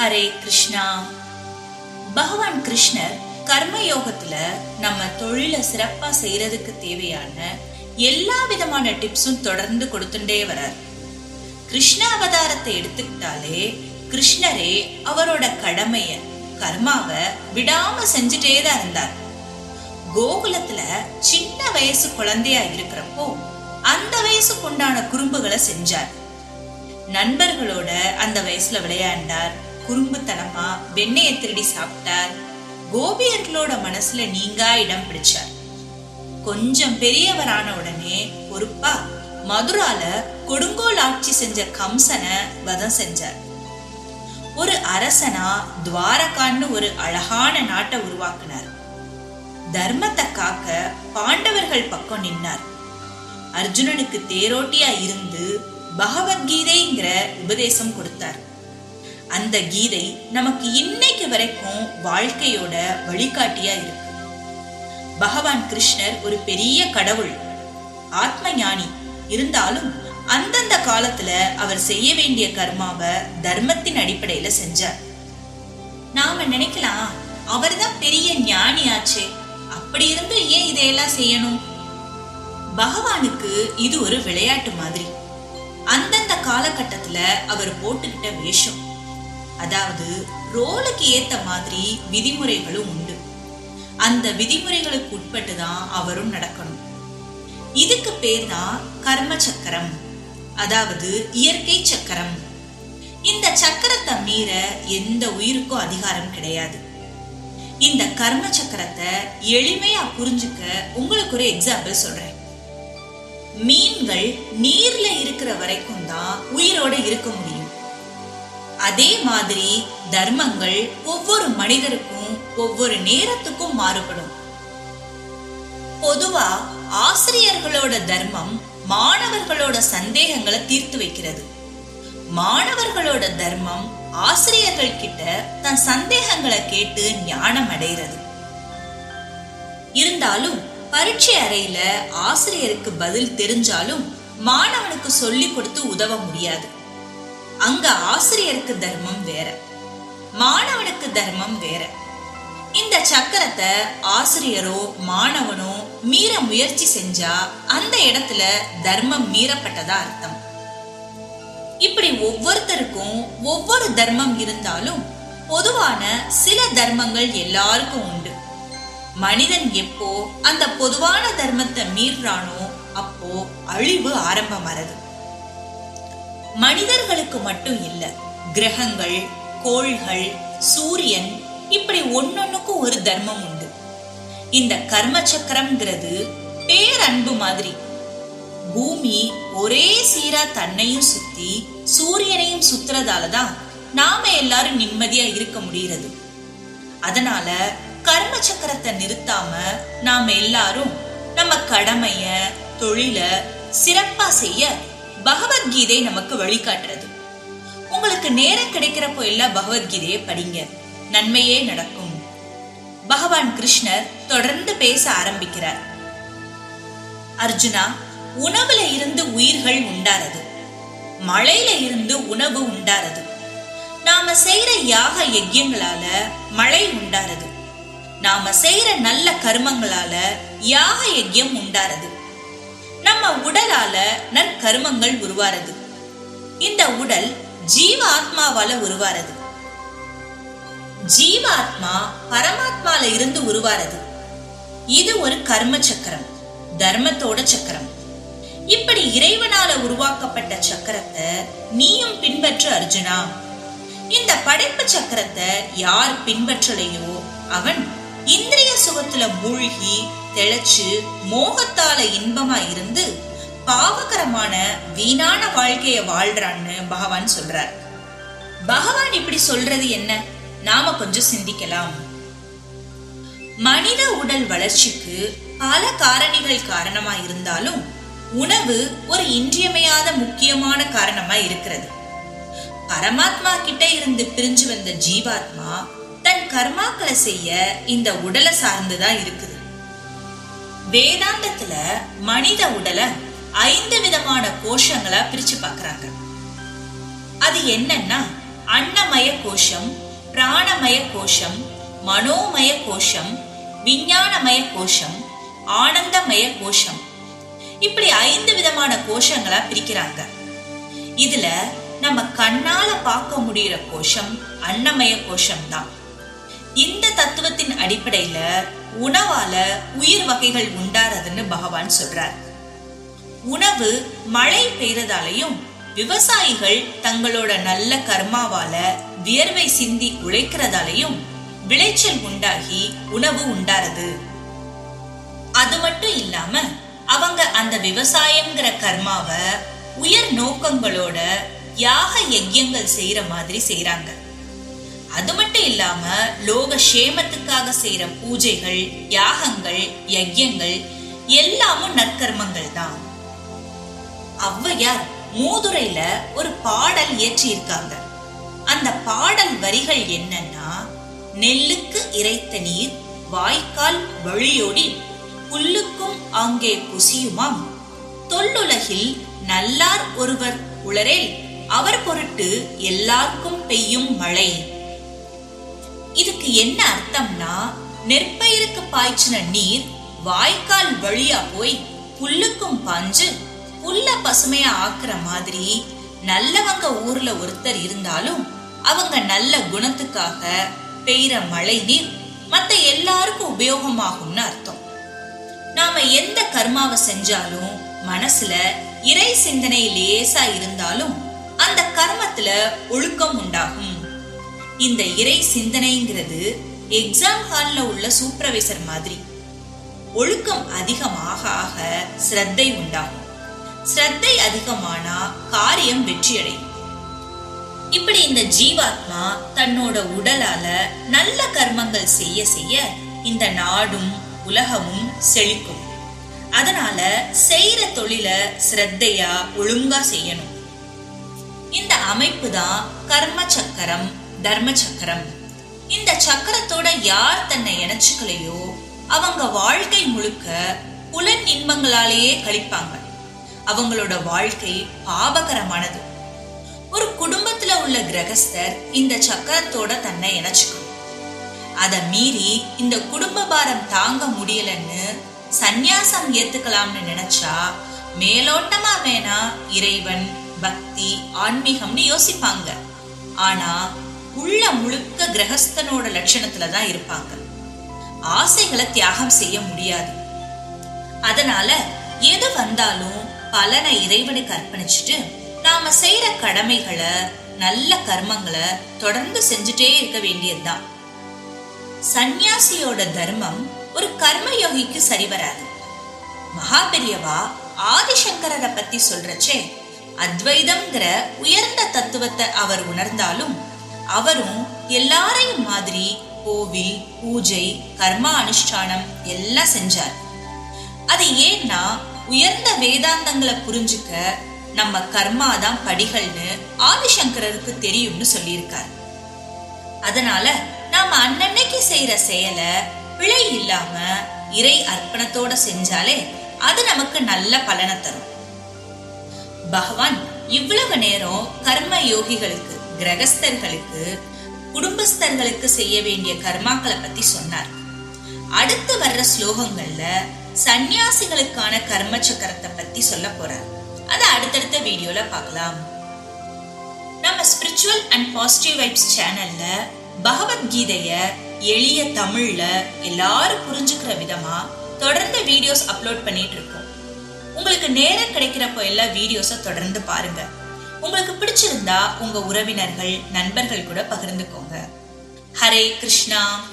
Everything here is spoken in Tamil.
ஹரே கிருஷ்ணா. பகவான் கிருஷ்ணர் கர்மயோகத்துல நம்ம தொழிலை சிறப்பா செய்யறதுக்கு தேவையான எல்லா விதமான டிப்ஸும் தொடர்ந்து கொடுத்துட்டே வரார். கிருஷ்ண அவதாரத்தை எடுத்துக்கிட்டாலே கிருஷ்ணரே அவரோட கடமைய கர்மாவை விடாம செஞ்சுட்டே தான் இருந்தார். கோகுலத்துல சின்ன வயசு குழந்தையா இருக்கிறப்போ அந்த வயசுக்கு உண்டான குறும்புகளை செஞ்சார். நண்பர்களோட அந்த வயசுல விளையாண்டார். குறும்புத்தனமா வெண்ணெயை திருடி சாப்பிட்டார். கோபியர்களோட மனசுல நீங்கா இடம் பிடிச்சார். கொஞ்சம் பெரியவரான உடனே பொறுப்பா மதுரால கொடுங்கோல் ஆட்சி செஞ்ச கம்சனை வதம் செஞ்சார். ஒரு அரசனா துவாரகான்னு ஒரு அழகான நாட்டை உருவாக்குனார். தர்மத்தை காக்க பாண்டவர்கள் பக்கம் நின்னார். அர்ஜுனனுக்கு தேரோட்டியா இருந்து பகவத்கீதைங்கிற உபதேசம் கொடுத்தார். அந்த கீதை நமக்கு இன்னைக்கு வரைக்கும் வாழ்க்கையோட வழிகாட்டியா இருக்கு. பகவான் கிருஷ்ணர் ஒரு பெரிய கடவுள் ஆத்ம ஞானி இருந்தாலும் அந்தந்த காலத்துல அவர் செய்ய வேண்டிய கர்மாவை தர்மத்தின் அடிப்படையில செஞ்சார். நாம நினைக்கலாம் அவர்தான் பெரிய ஞானி ஆச்சே அப்படி இருந்து ஏன் இதையெல்லாம் செய்யணும்? பகவானுக்கு இது ஒரு விளையாட்டு மாதிரி. அந்தந்த காலகட்டத்துல அவர் போட்டுக்கிட்ட வேஷம். அதாவது ரோலுக்கு ஏத்த மாதிரி விதிமுறைகளும் உண்டு. அந்த விதிமுறைகளுக்கு உட்பட்டு தான் அவரும் நடக்கணும். இதுக்கு பேர் தான் கர்ம சக்கரம் அதாவது இயற்கை சக்கரம். இந்த சக்கரத்தை மீற எந்த உயிருக்கும் அதிகாரம் கிடையாது. இந்த கர்ம சக்கரத்தை எளிமையா புரிஞ்சுக்க உங்களுக்கு ஒரு எக்ஸாம்பிள் சொல்றேன். மீன்கள் நீர்ல இருக்கிற வரைக்கும் தான் உயிரோட இருக்க முடியும். அதே மாதிரி தர்மங்கள் ஒவ்வொரு மனிதருக்கும் ஒவ்வொரு நேரத்துக்கும் மாறுபடும். பொதுவா ஆசிரியர்களோட தர்மம் மாணவர்களோட சந்தேகங்களை தீர்த்து வைக்கிறது. மாணவர்களோட தர்மம் ஆசிரியர்கள் கிட்ட தன் சந்தேகங்களை கேட்டு ஞானம் அடைகிறது. இருந்தாலும் பரீட்சை அறையில ஆசிரியருக்கு பதில் தெரிஞ்சாலும் மாணவனுக்கு சொல்லி கொடுத்து உதவ முடியாது. அங்க ஆசிரியருக்கு தர்மம் வேற. மாணவனுக்கு தர்மம் வேற. இந்த சக்கரத்தை ஆசிரியரோ மாணவனோ மீற முயற்சி செஞ்சா அந்த இடத்துல தர்மம் மீறப்பட்டதா அர்த்தம். இப்படி ஒவ்வொருத்தருக்கும் ஒவ்வொரு தர்மம் இருந்தாலும் பொதுவான சில தர்மங்கள் எல்லாருக்கும் உண்டு. மனிதன் எப்போ அந்த பொதுவான தர்மத்தை மீறானோ அப்போ அழிவு ஆரம்பமாறது மனிதர்களுக்கு மட்டும் இல்ல கிரகங்கள் கோள்கள் சூரியன் இப்படி ஒன்னொன்னுக்கும் ஒரு தர்மம் உண்டு. இந்த கர்ம சக்கரம்ங்கிறது பேரன்பு மாதிரி. பூமி ஒரே சீரா தன்னையும் சுத்தி சூரியனையும் சுத்துறதாலதான் நாம எல்லாரும் நிம்மதியா இருக்க முடியறது அதனால கர்ம சக்கரத்தை நிறுத்தாம நாம எல்லாரும் நம்ம கடமைய தொழில சிறப்பா செய்ய பகவத்கீதை நமக்கு வழிகாட்டுறது. உங்களுக்கு நேரம் கிடைக்கிறப்போ எல்லாம் பகவத்கீதையை படிங்க. நன்மையே நடக்கும். பகவான் கிருஷ்ணர் தொடர்ந்து பேச ஆரம்பிக்கிறார். அர்ஜுனா உணவுல இருந்து உயிர்கள் உண்டாறது மழையில இருந்து உணவு உண்டாறது நாம செய்யற யாக யஜ்யங்களால மழை உண்டாறது நாம செய்யற நல்ல கர்மங்களால யாக யஜ்யம் உண்டாறது நம்ம உடலால நற்கருமங்கள் உருவாறது. இந்த உடல் ஜீவ ஆத்மாவால உருவாறது. ஜீவாத்மா பரமாத்மால இருந்து உருவாரது இது ஒரு கர்ம சக்கரம் தர்மத்தோட சக்கரம். இப்படி இறைவனால உருவாக்கப்பட்ட சக்கரத்தை நீயும் பின்பற்று அர்ஜுனா. இந்த படைப்பு சக்கரத்தை யார் பின்பற்றலையோ அவன் இந்திரிய சுகத்துல மூழ்கி தெளிச்சு மோகத்தால இன்பமா இருந்து பாவகரமான வீணான வாழ்க்கைய வாழ்றான்னு பகவான் சொல்றார். பகவான் இப்படி சொல்றது என்ன? நாம கொஞ்சம் சிந்திக்கலாம். மனித உடல் வளர்ச்சிக்கு பல காரணிகள் காரணமா இருந்தாலும் உணவு ஒரு இன்றியமையாத முக்கியமான காரணமா இருக்கிறது. பரமாத்மா கிட்ட இருந்து பிரிஞ்சு வந்த ஜீவாத்மா தன் கர்மாக்களை செய்ய இந்த உடலை சார்ந்துதான் இருக்குது. வேதாந்தத்துல மனித உடலை ஐந்து விதமான கோஷங்களா பிரிச்சு பாக்குறாங்க அது என்னன்னா அன்னமய கோஷம் பிராணமய கோஷம் மனோமய கோஷம் விஞ்ஞானமய கோஷம் ஆனந்தமய கோஷம். இப்படி ஐந்து விதமான கோஷங்களா பிரிக்கிறாங்க. இதுல நம்ம கண்ணால பார்க்க முடியற கோஷம் அன்னமய கோஷம் தான் இந்த தத்துவத்தின் அடிப்படையில உணவால உயிர் வகைகள் உண்டாறதுன்னு பகவான் சொல்றார். உணவு மழை பெய்யறதாலையும் விவசாயிகள் தங்களோட நல்ல கர்மாவால வியர்வை சிந்தி உழைக்கிறதாலையும் விளைச்சல் உண்டாகி உணவு உண்டாறது. அது மட்டும் இல்லாம அவங்க அந்த விவசாயம்ங்கிற கர்மாவை உயர் நோக்கங்களோட யாக யஜ்யங்கள் செய்யற மாதிரி செய்யறாங்க அது மட்டும் இல்லாம லோக சேமத்துக்காக செய்யற பூஜைகள் யாகங்கள் யஜ்யங்கள் எல்லாமும் நற்கர்மங்கள் தான். ஔவையார் மூதுரையில ஒரு பாடல் இயற்றி இருக்காங்க அந்த பாடல் வரிகள் என்னன்னா நெல்லுக்கு இறைத்த நீர் வாய்க்கால் வழியோடி புல்லுக்கும் அங்கே புசியுமாம். தொல்லுலகில் நல்லார் ஒருவர் உளரேல் அவர் பொருட்டு எல்லாருக்கும் பெய்யும் மழை. இதுக்கு என்ன அர்த்தம்னா நெற்பயிருக்கு பாய்ச்சின நீர் வாய்க்கால் வழியா போய் புல்லுக்கும் பாஞ்சு புல்ல பசுமையா ஆக்குற மாதிரி நல்லவங்க ஊர்ல ஒருத்தர் இருந்தாலும் அவங்க நல்ல குணத்துக்காக பெய்யற மழை நீர் மத்த எல்லாருக்கும் உபயோகமாகும்னு அர்த்தம். நாம எந்த கர்மாவை செஞ்சாலும் மனசுல இறை சிந்தனை லேசா இருந்தாலும் அந்த கர்மத்துல ஒழுக்கம் உண்டாகும். இந்த இறை சிந்தனைங்கிறது எக்ஸாம் ஹாலில் உள்ள சூப்பர்வைசர் மாதிரி. ஒழுக்கம் அதிகமாக ஆக ஸ்ரத்தை உண்டாகும். ஸ்ரத்தை அதிகமானா காரியம் வெற்றியடையும். இப்படி இந்த ஜீவாத்மா தன்னோட உடலால நல்ல கர்மங்கள் செய்ய செய்ய இந்த நாடும் உலகமும் செழிக்கும். அதனால செய்யற தொழில ஸ்ரத்தையா ஒழுங்கா செய்யணும். இந்த அமைப்பு தான் கர்ம சக்கரம் தர்ம சக்கரம் இந்த சக்கரத்தோட யார் தன்னை இணைச்சுக்கலையோ அவங்க வாழ்க்கை முழுக்க புலன் இன்பங்களாலேயே கழிப்பாங்க. அவங்களோட வாழ்க்கை பாபகரமானது ஒரு குடும்பத்துல உள்ள கிரகஸ்தர் இந்த சக்கரத்தோட தன்னை இணைச்சுக்கணும். அதை மீறி இந்த குடும்ப பாரம் தாங்க முடியலன்னு சந்நியாசம் ஏத்துக்கலாம்னு நினைச்சா மேலோட்டமா வேணா இறைவன் பக்தி ஆன்மீகம்னு யோசிப்பாங்க. ஆனா உள்ள முழுக்க கிரகஸ்தனோட லட்சணத்துல தான் இருப்பாங்க. ஆசைகளை தியாகம் செய்ய முடியாது. அதனால எது வந்தாலும் பலனை இறைவனுக்கு அர்ப்பணிச்சுட்டு நாம செய்யற கடமைகளை நல்ல கர்மங்களை தொடர்ந்து செஞ்சுட்டே இருக்க வேண்டியதுதான். சந்நியாசியோட தர்மம் ஒரு கர்மயோகிக்கு சரி வராது. மகாபெரியவா ஆதிசங்கரரை பத்தி சொல்றச்சே அத்வைதம்ங்கிற உயர்ந்த தத்துவத்தை அவர் உணர்ந்தாலும் அவரும் எல்லாரையும் மாதிரி கோவில் பூஜை கர்மா அனுஷ்டானம் எல்லாம் செஞ்சார். அது ஏன்னா உயர்ந்த வேதாந்தங்களை புரிஞ்சுக்க நம்ம கர்மா தான் படிகள்னு ஆதிசங்கரருக்கு தெரியும்னு சொல்லியிருக்கார். அதனால நாம அன்னன்னைக்கு செய்யற செயலை பிழை இல்லாம இறை அர்ப்பணத்தோட செஞ்சாலே அது நமக்கு நல்ல பலனை தரும். பகவான் இவ்வளவு நேரம் கர்ம யோகிகளுக்கு கிரகஸ்தர்களுக்கு குடும்பஸ்தர்களுக்கு செய்ய வேண்டிய கர்மாக்களை பத்தி சொன்னார். அடுத்து வர்ற ஸ்லோகங்கள்ல சந்நியாசிகளுக்கான கர்ம சக்கரத்தை பத்தி சொல்ல போறார். அதை அடுத்தடுத்த வீடியோல பார்க்கலாம். நம்ம ஸ்பிரிச்சுவல் அண்ட் பாசிட்டிவ் வைப்ஸ் சேனல்ல பகவத்கீதைய எளிய தமிழ்ல எல்லாரும் புரிஞ்சுக்கிற விதமா தொடர்ந்து வீடியோஸ் அப்லோட் பண்ணிட்டு இருக்கோம். உங்களுக்கு நேரம் கிடைக்கிறப்போ எல்லா வீடியோஸை தொடர்ந்து பாருங்க. உங்களுக்கு பிடிச்சிருந்தா உங்க உறவினர்கள் நண்பர்கள் கூட பகிர்ந்துக்கோங்க. ஹரே கிருஷ்ணா.